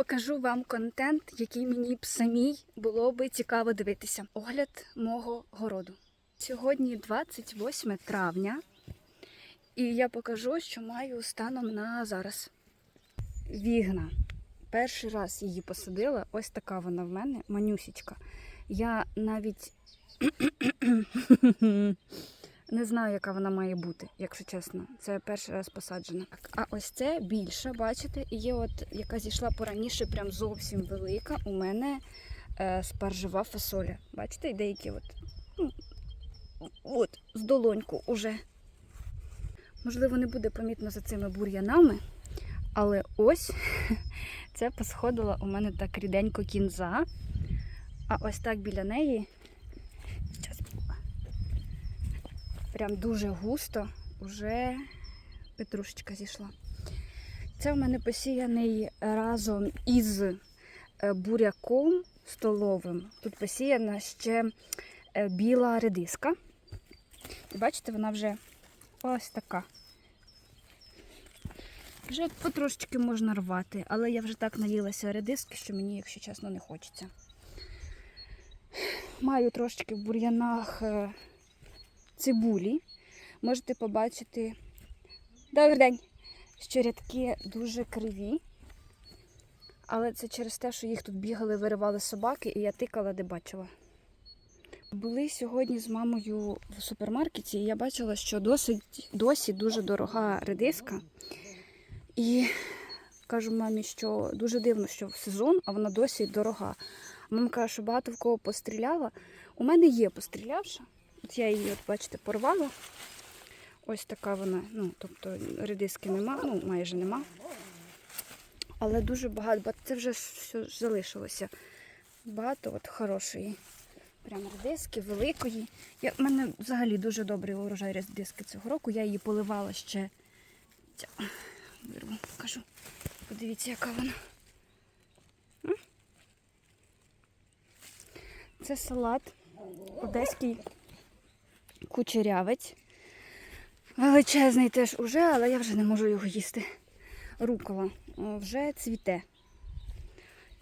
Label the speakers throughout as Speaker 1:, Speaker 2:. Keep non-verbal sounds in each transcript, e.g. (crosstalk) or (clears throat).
Speaker 1: покажу вам контент, який мені б самій було би цікаво дивитися. Огляд мого городу. Сьогодні 28 травня, і я покажу, що маю станом на зараз. Вігна. Перший раз її посадила. Ось така вона в мене, манюсічка. Я навіть (clears throat) не знаю, яка вона має бути, якщо чесно. Це перший раз посаджена. А ось це більше, бачите, і є от яка зійшла пораніше, прям зовсім велика. У мене е, спаржева фасоля. Бачите, і деякі от, ну, от з долоньку уже. Можливо, не буде помітно за цими бур'янами, але ось (laughs) це посходила у мене так ріденько кінза. А ось так біля неї. Прям дуже густо вже петрушечка зійшла. Це в мене посіяний разом із е, буряком столовим. Тут посіяна ще е, біла редиска. І бачите, вона вже ось така. Вже потрошечки можна рвати, але я вже так наїлася редиски, що мені, якщо чесно, не хочеться. Маю трошечки в бур'янах е, цибулі. Можете побачити. Добрий день! Що рядки дуже криві. Але це через те, що їх тут бігали, виривали собаки, і я тикала, де бачила. Були сьогодні з мамою в супермаркеті, і я бачила, що досить, досі дуже дорога редиска. І кажу мамі, що дуже дивно, що в сезон, а вона досі дорога. Мама каже, що багато в кого постріляла. У мене є пострілявша. От я її, от бачите, порвала. Ось така вона, ну, тобто редиски нема, ну майже нема. Але дуже багато, бо це вже все залишилося. Багато от хорошої. Прям редиски, великої. Я, в мене взагалі дуже добрий урожай редиски цього року. Я її поливала ще. Вирву, покажу. Подивіться, яка вона. Це салат одеський кучерявець. Величезний теж уже, але я вже не можу його їсти. Рукола вже цвіте.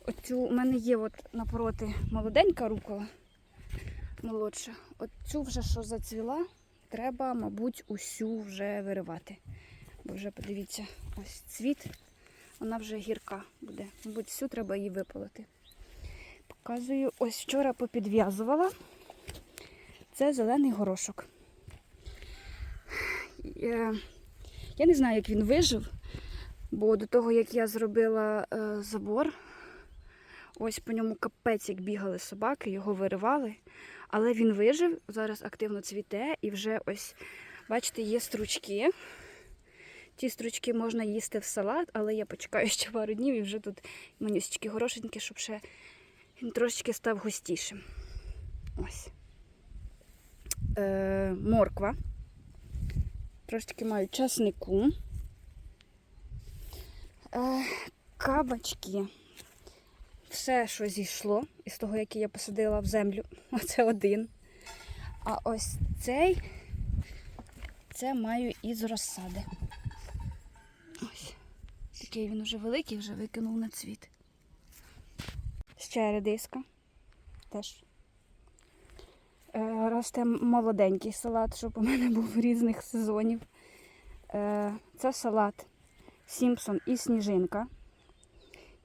Speaker 1: Оцю у мене є от напроти молоденька рукола, молодша. Оцю вже що зацвіла, треба, мабуть, усю вже виривати. Бо вже подивіться, ось цвіт, вона вже гірка буде. Мабуть, всю треба її випалити. Показую, ось вчора попідв'язувала. Це зелений горошок. Е, Я не знаю, як він вижив, бо до того, як я зробила е, забор, ось по ньому капець, як бігали собаки, його виривали. Але він вижив, зараз активно цвіте і вже ось, бачите, є стручки. Ті стручки можна їсти в салат, але я почекаю (laughs) ще пару днів і вже тут манюсічки горошенькі, щоб ще він трошечки став густішим. Ось. Е, морква. Трошечки маю часнику. Е, кабачки. Все, що зійшло із того, який я посадила в землю. (laughs) Оце один. А ось цей це маю із розсади. Ось. Такий він вже великий, вже викинув на цвіт. Ще редиска. Теж. Е, росте молоденький салат, щоб у мене був різних сезонів. Е, це салат Сімпсон і сніжинка.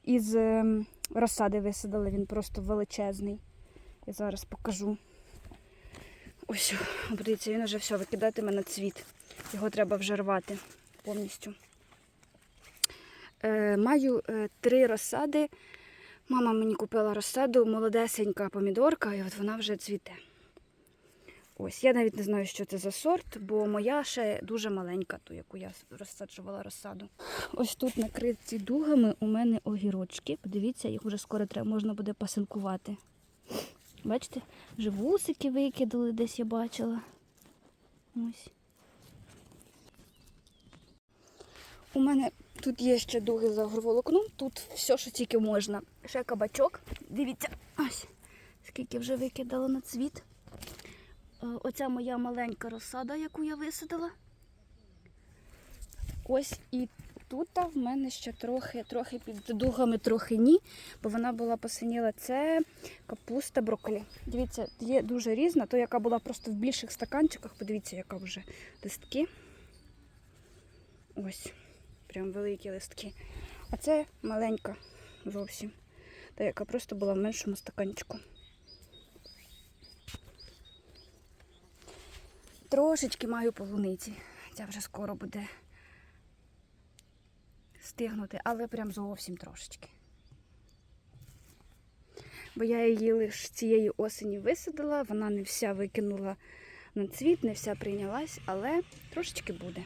Speaker 1: Із ем, розсади висадили, він просто величезний. Я зараз покажу. Ось, подивіться, він вже все викидатиме на цвіт. Його треба вже рвати повністю. Е, маю три розсади. Мама мені купила розсаду, молодесенька помідорка, і от вона вже цвіте. Ось, я навіть не знаю, що це за сорт, бо моя ще дуже маленька, ту, яку я розсаджувала розсаду. Ось тут накриті дугами у мене огірочки. Подивіться, їх вже скоро треба можна буде пасинкувати. Бачите, вже вусики викидали, десь я бачила. Ось. У мене тут є ще дуги за горволокном, тут все, що тільки можна. Ще кабачок. Дивіться, ось, скільки вже викидало на цвіт. Е, Оця моя маленька розсада, яку я висадила. Ось і тут в мене ще трохи, трохи під дугами, трохи ні, бо вона була посиніла. Це капуста брокколі. Дивіться, є дуже різна, то яка була просто в більших стаканчиках, подивіться, яка вже листки. Ось, прям великі листки. А це маленька зовсім. Та яка просто була в меншому стаканчику. Трошечки маю полуниці. Ця вже скоро буде стигнути, але прям зовсім трошечки. Бо я її лише цієї осені висадила, вона не вся викинула на цвіт, не вся прийнялась, але трошечки буде.